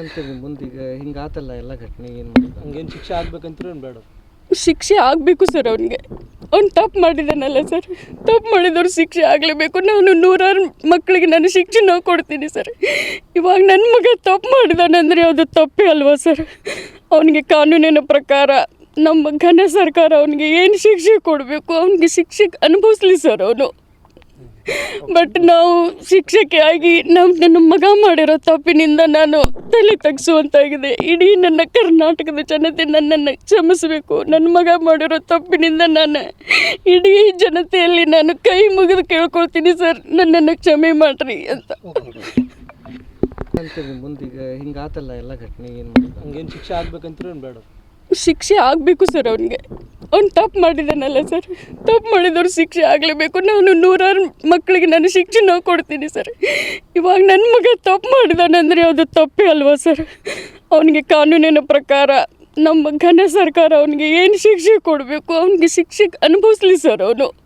ಅಂತೀರಿ ಮುಂದೀಗ? ಹಿಂಗಾತಲ್ಲ ಎಲ್ಲ ಘಟನೆ ಏನು ಮಾಡಿದ? ಹಂಗೇನು ಶಿಕ್ಷೆ ಆಗ್ಬೇಕಂತೂ ಏನು ಬೇಡ. ಶಿಕ್ಷೆ ಆಗಬೇಕು ಸರ್ ಅವನಿಗೆ. ಅವ್ನು ತಪ್ಪು ಮಾಡಿದ್ದಾನಲ್ಲ ಸರ್. ತಪ್ಪು ಮಾಡಿದವ್ರು ಶಿಕ್ಷೆ ಆಗಲೇಬೇಕು. ನಾನು ನೂರಾರು ಮಕ್ಕಳಿಗೆ ನಾನು ಶಿಕ್ಷೆ ನೋವು ಕೊಡ್ತೀನಿ ಸರ್. ಇವಾಗ ನನ್ನ ಮಗ ತಪ್ಪು ಮಾಡಿದಾನಂದರೆ ಅದು ತಪ್ಪೇ ಅಲ್ವಾ ಸರ್? ಅವನಿಗೆ ಕಾನೂನಿನ ಪ್ರಕಾರ ನಮ್ಮ ಘನ ಸರ್ಕಾರ ಅವನಿಗೆ ಏನು ಶಿಕ್ಷೆ ಕೊಡಬೇಕು? ಅವನಿಗೆ ಶಿಕ್ಷೆ ಅನುಭವಿಸ್ಲಿ ಸರ್ ಅವನು. ಬಟ್ ನಾವು ಶಿಕ್ಷಕಿ ಆಗಿ ನಮ್ಮ ನನ್ನ ಮಗ ಮಾಡಿರೋ ತಪ್ಪಿನಿಂದ ನಾನು ತಲೆ ತಗ್ಸುವಂತಾಗಿದೆ. ಇಡೀ ನನ್ನ ಕರ್ನಾಟಕದ ಜನತೆ ನನ್ನನ್ನು ಕ್ಷಮಿಸಬೇಕು. ನನ್ನ ಮಗ ಮಾಡಿರೋ ತಪ್ಪಿನಿಂದ ನಾನು ಇಡೀ ಜನತೆಯಲ್ಲಿ ನಾನು ಕೈ ಮುಗಿದು ಕೇಳ್ಕೊಳ್ತೀನಿ ಸರ್. ನನ್ನನ್ನು ಕ್ಷಮೆ ಮಾಡಿರಿ ಅಂತ. ಅಂತೀರಿ ಮುಂದೀಗ ಹಿಂಗಾತಲ್ಲ ಎಲ್ಲ ಘಟನೆ ಏನು ಶಿಕ್ಷೆ ಆಗ್ಬೇಕಂತ ಬೇಡ. ಶಿಕ್ಷೆ ಆಗಬೇಕು ಸರ್ ಅವನಿಗೆ. ಅವ್ನು ತಪ್ಪು ಮಾಡಿದ್ದಾನಲ್ಲ ಸರ್. ತಪ್ಪು ಮಾಡಿದವ್ರು ಶಿಕ್ಷೆ ಆಗಲೇಬೇಕು. ನಾನು ನೂರಾರು ಮಕ್ಕಳಿಗೆ ನಾನು ಶಿಕ್ಷೆ ನಾವು ಕೊಡ್ತೀನಿ ಸರ್. ಇವಾಗ ನನ್ನ ಮಗ ತಪ್ಪು ಮಾಡಿದಾನಂದರೆ ಅದು ತಪ್ಪೇ ಅಲ್ವಾ ಸರ್? ಅವನಿಗೆ ಕಾನೂನಿನ ಪ್ರಕಾರ ನಮ್ಮ ಘನ ಸರ್ಕಾರ ಅವನಿಗೆ ಏನು ಶಿಕ್ಷೆ ಕೊಡಬೇಕು? ಅವನಿಗೆ ಶಿಕ್ಷೆ ಅನುಭವಿಸ್ಲಿ ಸರ್ ಅವನು.